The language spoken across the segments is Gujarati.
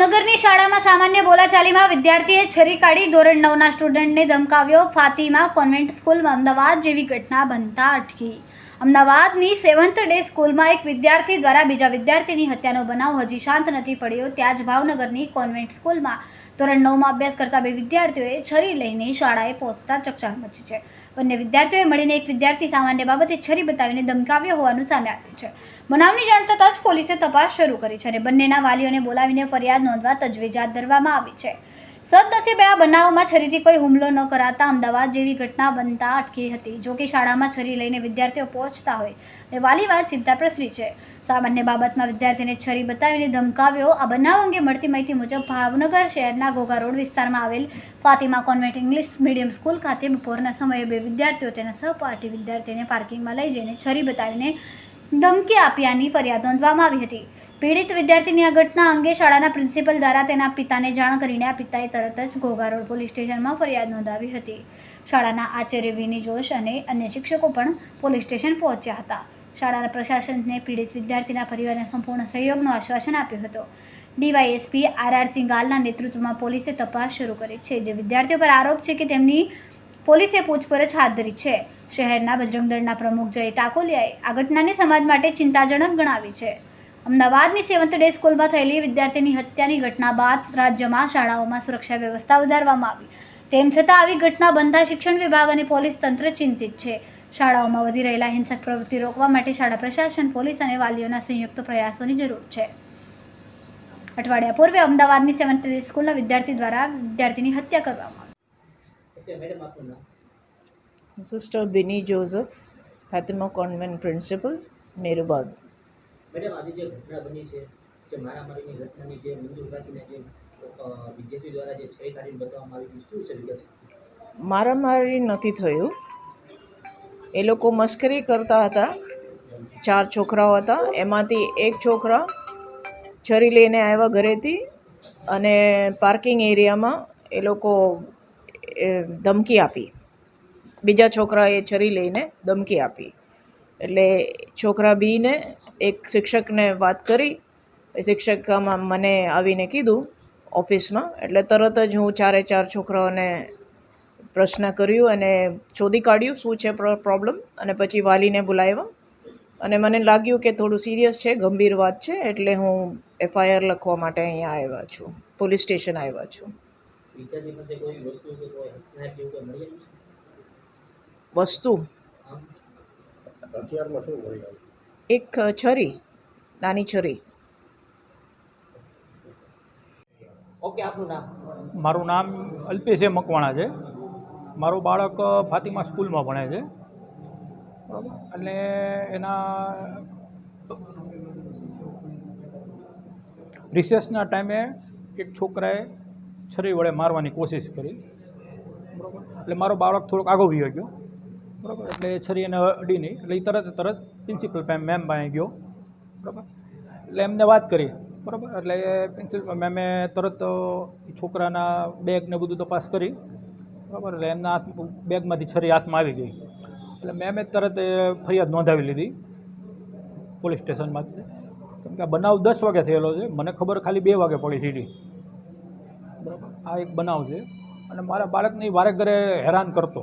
ભાવનગરની શાળામાં સામાન્ય બોલાચાલીમાં વિદ્યાર્થીએ છરી કાઢી ધોરણ નવના સ્ટુડન્ટને ધમકાવ્યો. ફાતિમા કોન્વેન્ટ સ્કૂલમાં અમદાવાદ જેવી ઘટના બનતા અટકી. અમદાવાદની સેવન્થ ડે સ્કૂલમાં એક વિદ્યાર્થી દ્વારા બીજા વિદ્યાર્થીની હત્યાનો બનાવ હજી શાંત નથી પડ્યો, ત્યાં જ ભાવનગરની કોન્વેન્ટ સ્કૂલમાં ધોરણ નવમાં અભ્યાસ કરતા બે વિદ્યાર્થીઓએ છરી લઈને શાળાએ પહોંચતા ચકચાર મચી છે. બંને વિદ્યાર્થીઓએ મળીને એક વિદ્યાર્થી સામાન્ય બાબતે છરી બતાવીને ધમકાવ્યો હોવાનું સામે આવ્યું છે. બનાવની જાણ થતાં જ પોલીસે તપાસ શરૂ કરી છે અને બંનેના વાલીઓને બોલાવીને ફરિયાદ નોંધવા તજવીજ હાથ ધરવામાં આવી છે. સદનસીબે આ બનાવમાં છરીથી કોઈ હુમલો ન કરાતા અમદાવાદ જેવી ઘટના બનતા અટકી હતી. જો કે શાળામાં છરી લઈને વિદ્યાર્થીઓ પહોંચતા હોય અને વાત ચિંતા પ્રસરી છે. સામાન્ય બાબતમાં વિદ્યાર્થીને છરી બતાવીને ધમકાવ્યો. આ બનાવ અંગે મળતી માહિતી મુજબ ભાવનગર શહેરના ઘોઘા રોડ વિસ્તારમાં આવેલ Fatima convent English medium school ખાતે બપોરના સમયે બે વિદ્યાર્થીઓ તેના સહપાઠી વિદ્યાર્થીને પાર્કિંગમાં લઈ જઈને છરી બતાવીને ધમકી આપ્યાની ફરિયાદ નોંધવામાં આવી હતી. પીડિત વિદ્યાર્થીની આ ઘટના અંગે શાળાના પ્રિન્સિપલ દ્વારા તેના પિતાને જાણ કરીને આ પિતાએ તરત જ ઘોઘા રોડ પોલીસ સ્ટેશનમાં ફરિયાદ નોંધાવી હતી. શાળાના આચાર્ય વિની જોશ અને અન્ય શિક્ષકો પણ પોલીસ સ્ટેશન પહોંચ્યા હતા. શાળાના પ્રશાસનને પીડિત વિદ્યાર્થીના પરિવારને સંપૂર્ણ સહયોગનું આશ્વાસન આપ્યું હતું. ડીવાયએસપી આર આર સિંગાલના નેતૃત્વમાં પોલીસે તપાસ શરૂ કરી છે, જે વિદ્યાર્થીઓ પર આરોપ છે કે તેમની પોલીસે પૂછપરછ હાથ ધરી છે. શહેરના બજરંગ દળના પ્રમુખ જય ટાકોલિયાએ આ ઘટનાને સમાજ માટે ચિંતાજનક ગણાવી છે. અમદાવાદની સેવન્થ ડે સ્કૂલમાં થયેલી વિદ્યાર્થીની હત્યાની ઘટના બાદ રાજ્યમાં શાળાઓમાં સુરક્ષા વ્યવસ્થા વધારવામાં આવી. તેમ છતાં આવી ઘટના બનતા શિક્ષણ વિભાગ અને પોલીસ તંત્ર ચિંતિત છે. શાળાઓમાં વધી રહેલા હિંસક પ્રવૃત્તિ રોકવા માટે શાળા પ્રશાસન પોલીસ અને વાલીઓના સંયુક્ત પ્રયાસોની જરૂર છે. અઠવાડિયા પૂર્વે અમદાવાદની સેવન્થ ડે સ્કૂલના વિદ્યાર્થી દ્વારા વિદ્યાર્થીની હત્યા કરવામાં આવી. Sister Bini Joseph Fatima convent principal મેરુબાગ madam, આજે જે ઘટના બની છે, જે મારામારીની ઘટનાની જે મંજૂર રાખીને જે વિદ્યાર્થી દ્વારા જે છરી કાઢીને બતાવવામાં આવી શું છે વિગત? મારામારી નથી થયું. એ લોકો મસ્કરી કરતા હતા. ચાર છોકરાઓ હતા. એમાંથી એક છોકરા છરી લઈને આવ્યા ઘરેથી અને પાર્કિંગ એરિયામાં એ લોકો ધમકી આપી. બીજા છોકરાએ છરી લઈને ધમકી આપી. એટલે છોકરા બીને એક શિક્ષકને વાત કરી. એ શિક્ષકમાં મને આવીને કીધું ઓફિસમાં. એટલે તરત જ હું ચારે ચાર છોકરાઓને પ્રશ્ન કર્યું અને શોધી કાઢ્યું શું છે પ્રોબ્લેમ અને પછી વાલીને બોલાવ્યા. અને મને લાગ્યું કે થોડું સિરિયસ છે ગંભીર વાત છે એટલે હું એફઆઈઆર લખવા માટે અહીંયા આવ્યા છું. પોલીસ સ્ટેશન આવ્યા છું? વસ્તુ કે કોઈ હથિયાર કે એવું કંઈ મળી આવ્યું છે વસ્તુ આમ હથિયારમાં શું મળી આવ્યું? એક છરી નાની છરી. ઓકે આપનું નામ? મારું નામ અલ્પેશ મકવાણા છે. મારું બાળક ફાતિમા સ્કૂલમાં ભણે છે. બરાબર? અને એના રિસેસના ટાઈમે એક છોકરાએ છરી વડે મારવાની કોશિશ કરી. બરાબર? એટલે મારો બાળક થોડોક આગો વયો ગયો. બરાબર? એટલે છરી એને અડી નહીં. એટલે એ તરત તરત પ્રિન્સિપલ મેમ પાસે ગયો. બરાબર? એટલે એમને વાત કરી. બરાબર? એટલે પ્રિન્સિપલ મેમે તરત છોકરાના બેગ ને બધું તપાસ કરી. બરાબર? એટલે એમના હાથ બેગમાંથી છરી હાથમાં આવી ગઈ. એટલે મેમે તરત એ ફરિયાદ નોંધાવી લીધી પોલીસ સ્ટેશનમાંથી. કેમ કે આ બનાવ દસ વાગે થયેલો છે. મને ખબર ખાલી બે વાગે પડી સીડી. બરાબર? આ એક બનાવ છે. અને મારા બાળકને વારે ઘરે હેરાન કરતો.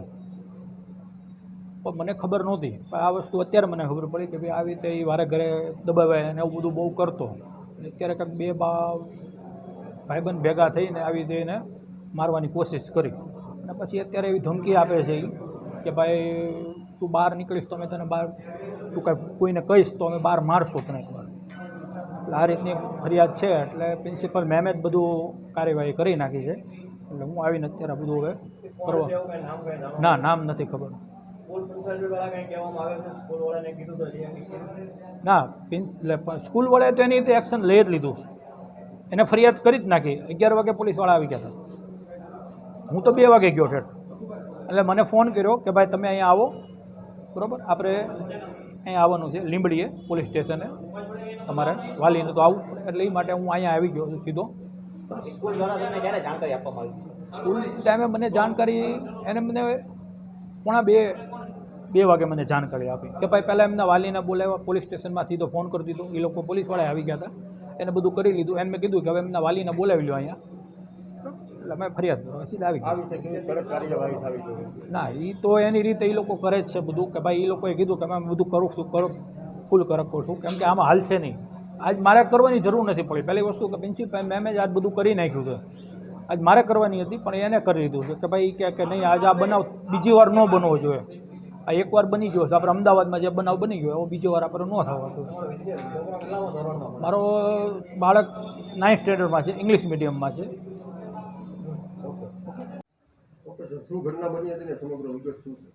પણ મને ખબર નહોતી. પણ આ વસ્તુ અત્યારે મને ખબર પડી કે ભાઈ આવી રીતે એ વારે ઘરે દબાવે અને એવું બધું બહુ કરતો. અને અત્યારે કંઈક બે બા ભાઈબંધ ભેગા થઈને આવી રીતે એને મારવાની કોશિશ કરી. અને પછી અત્યારે એવી ધમકી આપે છે કે ભાઈ તું બહાર નીકળીશ તો અમે તને બહાર, તું કાંઈ કોઈને કહીશ તો અમે બહાર મારશું તને એકવાર. એટલે આ રીતની ફરિયાદ છે. એટલે પ્રિન્સિપલ મેમે જ બધું કાર્યવાહી કરી નાખી છે. એટલે હું આવીને અત્યારે બધું હવે કરવા ના, નામ નથી ખબર. ના સ્કૂલ વાળાએ તો એની રીતે એક્શન લઈ જ લીધું એને ફરિયાદ કરી જ નાખી. અગિયાર વાગે પોલીસવાળા આવી ગયા હતા. હું તો બે વાગે ગયો ઠેઠ. એટલે મને ફોન કર્યો કે ભાઈ તમે અહીંયા આવો. બરાબર? આપણે અહીંયા આવવાનું છે લીંબડીએ પોલીસ સ્ટેશને. તમારે વાલીને તો આવું એટલે એ માટે હું અહીંયા આવી ગયો છું સીધો. સ્કૂલ દ્વારા તમને ક્યારે જાણકારી આપવામાં આવી? સ્કૂલ ટાઈમે મને જાણકારી એને મને પોણા બે બે વાગે મને જાણકારી આપી કે ભાઈ પહેલાં એમના વાલીને બોલાવ્યા પોલીસ સ્ટેશનમાંથી તો ફોન કરી દીધો. એ લોકો પોલીસવાળાએ આવી ગયા હતા. એને બધું કરી લીધું. એને મેં કીધું કે હવે એમના વાલીને બોલાવી લો અહીંયા. એટલે મેં ફરિયાદ કરો સીધા આવી ના એ તો એની રીતે એ લોકો કરે જ છે બધું કે ભાઈ એ લોકોએ કીધું કે અમે બધું કરું છું કરો ફૂલ કરક છું. કેમ કે આમાં હાલશે નહીં. આજ મારે કરવાની જરૂર નથી પડી. પહેલી વસ્તુ કે પ્રિન્સિપલ મેમે જ આજ બધું કરી નાખ્યું છે. આજ મારે કરવાની હતી પણ એને કરી દીધું છે કે ભાઈ કે નહીં આજ આ બનાવ બીજી વાર ન બનવો જોઈએ. આ એકવાર બની ગયો આપણે અમદાવાદમાં જે બનાવ બની ગયો એવો બીજી વાર આપણે ન થવા જોઈએ મારો બાળક નાઇન્થ સ્ટેન્ડર્ડમાં છે ઇંગ્લિશ મીડિયમમાં છે. ઓકે સર શું ઘટના બની હતી ને સમગ્ર વિગત શું છે?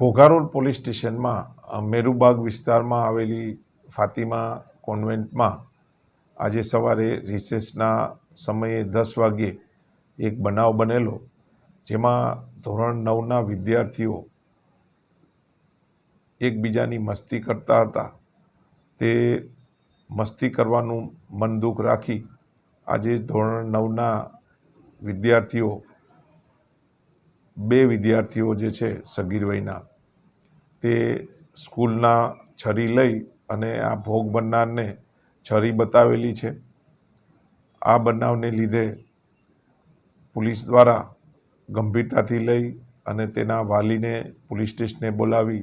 ઘોઘારોડ પોલીસ સ્ટેશનમાં મેરુબાગ વિસ્તારમાં આવેલી ફાતિમા કોન્વેન્ટમાં આજે સવારે રિસેસના સમયે દસ વાગ્યે એક બનાવ બનેલો જેમાં ધોરણ નવના વિદ્યાર્થીઓ એકબીજાની મસ્તી કરતા હતા. તે મસ્તી કરવાનું મન દુઃખ રાખી આજે ધોરણ નવના વિદ્યાર્થીઓ, બે વિદ્યાર્થીઓ જે છે સગીર વયના, તે સ્કૂલના છરી લઈ અને આ ભોગ બનનારને છરી બતાવેલી છે. આ બનાવને લીધે પોલીસ દ્વારા ગંભીરતાથી લઈ અને તેના વાલીને પોલીસ સ્ટેશને બોલાવી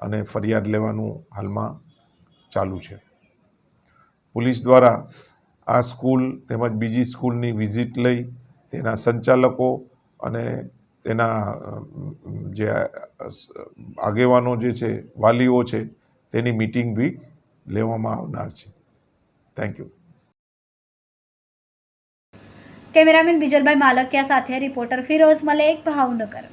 અને ફરિયાદ લેવાનું હાલમાં ચાલુ છે. પોલીસ દ્વારા આ સ્કૂલ તેમજ બીજી સ્કૂલની વિઝિટ લઈ તેના સંચાલકો અને તેના જે આગેવાનો જે છે, વાલીઓ છે, તેની મિટિંગ બી લેવામાં આવનાર છે. Thank you cameraman Bijalbhai Malkiya સાથે રિપોર્ટર ફિરોઝ મલેક ભાવનગર.